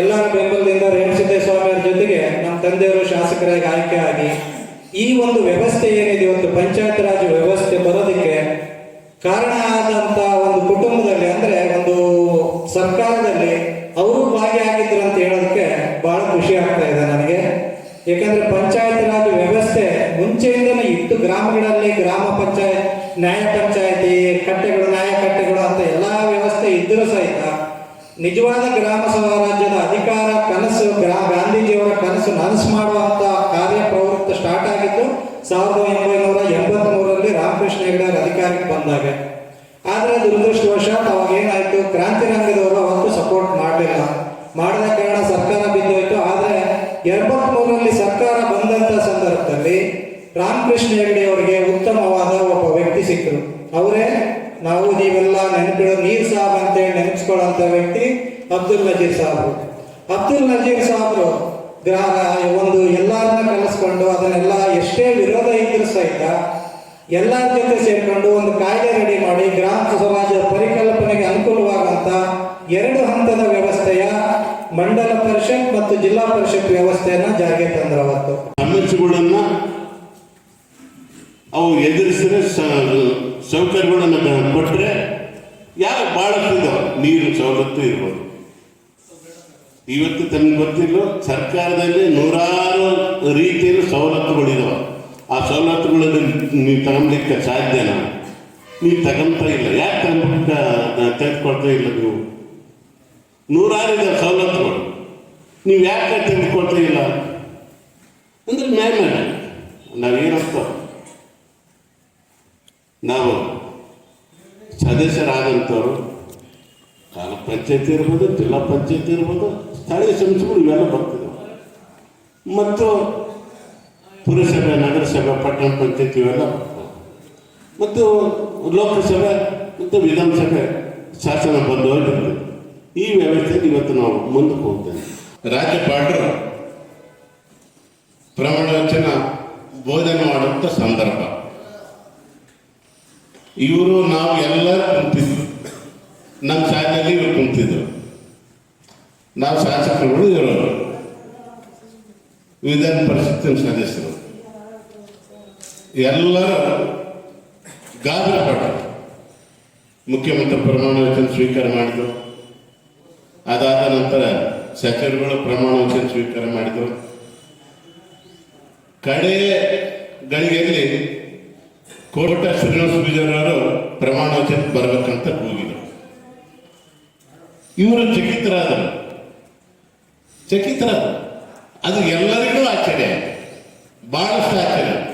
Speaker 10: ಎಲ್ಲರ ಬೆಂಬಲದಿಂದ ಅವ್ರ ಜೊತೆಗೆ ನಮ್ಮ ತಂದೆಯವರು ಶಾಸಕರಾಗಿ ಆಯ್ಕೆ ಆಗಿ ಈ ಒಂದು ವ್ಯವಸ್ಥೆ ಏನಿದೆ ಇವತ್ತು ಪಂಚಾಯತ್ ರಾಜ್ ವ್ಯವಸ್ಥೆ ಬರೋದಕ್ಕೆ ಕಾರಣ ಆದಂತ ಒಂದು ಕುಟುಂಬದಲ್ಲಿ ಅಂದ್ರೆ ಒಂದು ಸರ್ಕಾರದಲ್ಲಿ ಅವರು ಭಾಗಿಯಾಗಿದ್ರು ಅಂತ ಹೇಳೋದಕ್ಕೆ ಬಹಳ ಖುಷಿ ಆಗ್ತಾ ಇದೆ ನನಗೆ. ಯಾಕಂದ್ರೆ ಪಂಚಾಯತ್ ರಾಜ್ ವ್ಯವಸ್ಥೆ ಮುಂಚೆಯಿಂದಲೇ ಇತ್ತು. ಗ್ರಾಮಗಳಲ್ಲಿ ಗ್ರಾಮ ಪಂಚಾಯತ್, ನ್ಯಾಯ ಪಂಚಾಯತಿ, ಕಟ್ಟೆಗಳು, ನ್ಯಾಯ ಕಟ್ಟೆಗಳು ಅಂತ ಎಲ್ಲಾ ವ್ಯವಸ್ಥೆ ಇದ್ದರೂ ಸಹಿತ ನಿಜವಾದ ಗ್ರಾಮ ಸ್ವರಾಜ್ಯದ ಅಧಿಕಾರ, ಕನಸು, ಗ್ರಾ, ಗಾಂಧೀಜಿಯವರ ಕನಸು ನನಸು ಮಾಡುವಂತ ಕಾರ್ಯ ಪ್ರವೃತ್ತ ಸ್ಟಾರ್ಟ್ ಆಗಿದ್ದು ಸಾವಿರದ ಒಂಬೈನೂರ ಎಂಬತ್ತ್ ಮೂರರಲ್ಲಿ ರಾಮಕೃಷ್ಣ ಹೆಗಡೆ ಅಧಿಕಾರಕ್ಕೆ ಬಂದಾಗ. ಆದ್ರೆ ದುರದೃಷ್ಟವಶಾತ್ ಅವಾಗ ಏನಾಯ್ತು? ಕ್ರಾಂತಿ ರಂಗದವರು ಅವತ್ತು ಸಪೋರ್ಟ್ ಮಾಡಲಿಲ್ಲ. ಮಾಡದ ಕಾರಣ ಸರ್ಕಾರ ಬಿದ್ದೋಯ್ತು. ಆದರೆ ಎಂಬತ್ತ್ ಮೂರರಲ್ಲಿ ಸರ್ಕಾರ ಬಂದಂತ ಸಂದರ್ಭದಲ್ಲಿ ರಾಮಕೃಷ್ಣ ಹೆಗಡೆ ಅವರಿಗೆ ಉತ್ತಮವಾದ ಒಬ್ಬ ವ್ಯಕ್ತಿ ಸಿಕ್ಕರು ಅವರೇ, ನಾವು ನೀವೆಲ್ಲ ನೆನಪಿಡೋ ನೀರ್ ಸಾಬ್ ಅಂತೇಳಿ ನೆನಪಿಸ್ಕೊಳ್ಳೋಂಥ ವ್ಯಕ್ತಿ ಅಬ್ದುಲ್ ನಜೀರ್ ಸಾಹಬ್ ಅಬ್ದುಲ್ ನಜೀರ್ ಸಾಹಬ್ರು ಗ್ರಹ ಒಂದು ಎಲ್ಲರನ್ನ ಕಲಿಸ್ಕೊಂಡು ಅದನ್ನೆಲ್ಲ ಎಷ್ಟೇ ವಿರೋಧ ಇದ್ರೂ ಸಹಿತ ಎಲ್ಲರ ಜೊತೆ ಸೇರ್ಕೊಂಡು ಒಂದು ಕಾಯ್ದೆ ರೆಡಿ ಮಾಡಿ ಗ್ರಾಮ ಸಮಾಜದ ಪರಿಕಲ್ಪನೆಗೆ ಅನುಕೂಲವಾಗಂತ ಎರಡು ಹಂತದ ವ್ಯವಸ್ಥೆಯ ಮಂಡಲ ಪರಿಷತ್ ಮತ್ತು ಜಿಲ್ಲಾ ಪರಿಷತ್ ವ್ಯವಸ್ಥೆಯನ್ನ ಜಾರಿಗೆ ತಂದ್ರವತ್ತು
Speaker 4: ಸಮಸ್ಯೆಗಳನ್ನ ಅವು ಎದುರಿಸಿದ್ರೆ ಸೌಕರ್ಯಗಳನ್ನ ಕೊಟ್ಟರೆ ಯಾವ ಇದಾವೆ? ನೀರು ಸವಲತ್ತು ಇರ್ಬೋದು. ಇವತ್ತು ತಮಗೆ ಗೊತ್ತಿಲ್ಲ ಸರ್ಕಾರದಲ್ಲಿ ನೂರಾರು ರೀತಿಯಲ್ಲಿ ಸವಲತ್ತುಗಳಿದಾವೆ. ಆ ಸವಲತ್ತುಗಳನ್ನು ನೀವು ತಗೊಂಬಲಿಕ್ಕೆ ಸಾಧ್ಯನಾ ನೀವು ತಗೊಂತ ಇಲ್ಲ. ಯಾಕೆ ತಗೊಂಡ್ಬಿಟ್ಟ ತೆಗೆದುಕೊಳ್ತಾ ಇಲ್ಲ ನೀವು. ನೂರಾರು ಇದಾವೆ ಸವಲತ್ತುಗಳು. ನೀವು ಯಾಕೆ ತೆಗೆದುಕೊಳ್ತಾ ಇಲ್ಲ? ಅಂದ್ರೆ ಮೇಲೆ
Speaker 11: ನಾವೇನಪ್ಪ? ನಾವು ಸದಸ್ಯರಾದಂಥವ್ರು ಕಾಲ ಪಂಚಾಯತಿ ಇರ್ಬೋದು, ಜಿಲ್ಲಾ ಪಂಚಾಯತಿ ಇರ್ಬೋದು, ಸ್ಥಳೀಯ ಸಂಸ್ಥೆಗಳು ಇವೆಲ್ಲ ಬರ್ತಿದ್ದಾವೆ ಮತ್ತು ಪುರಸಭೆ, ನಗರಸಭೆ, ಪಟ್ಟಣ ಪಂಚಾಯತಿ ಇವೆಲ್ಲ ಮತ್ತು ಲೋಕಸಭೆ ಮತ್ತು ವಿಧಾನಸಭೆ ಶಾಸನ ಬಂದವಾಗಿರ್ತದೆ ಈ ವ್ಯವಸ್ಥೆ ಇವತ್ತು ನಾವು ಮುಂದಕ್ಕೆ ಹೋಗ್ತೇವೆ. ರಾಜ್ಯಪಾಲರು ಪ್ರಮಾಣ ವಚನ ಬೋಧನೆ ಮಾಡುವಂಥ ಸಂದರ್ಭ. ಇವರು ನಾವು ಎಲ್ಲ ಕುಂತಿದ್ವಿ. ನಮ್ಮ ಶಾಲೆಯಲ್ಲಿ ಇವರು ಕುಂತಿದ್ರು. ನಾವು ಶಾಸಕರುಗಳು ಇರೋರು. ವಿಧಾನ ಪರಿಷತ್ತಿನ ಸದಸ್ಯರು. ಎಲ್ಲರೂ ಗಾಬರಿ ಪಟ್ಟರು ಮುಖ್ಯಮಂತ್ರಿ ಪ್ರಮಾಣ ವಚನ ಸ್ವೀಕಾರ ಮಾಡಿದರು. ಅದಾದ ನಂತರ ಸಚಿವರುಗಳು ಪ್ರಮಾಣ ವಚನ ಸ್ವೀಕಾರ ಮಾಡಿದರು. ಕಡೆ ಗಳಿಗೆಯಲ್ಲಿ ಕೋಟ ಶ್ರೀನಿವಾಸ ಪೂಜಾರವರು ಪ್ರಮಾಣ ವಚನ ಬರ್ಬೇಕಂತ ಕೂಗಿದ್ರು. ಇವರು ಚಕಿತರಾದರು. ಚಕಿತರಾದರು. ಅದು ಎಲ್ಲರಿಗೂ ಆಶ್ಚರ್ಯ. ಬಹಳಷ್ಟು ಆಶ್ಚರ್ಯ.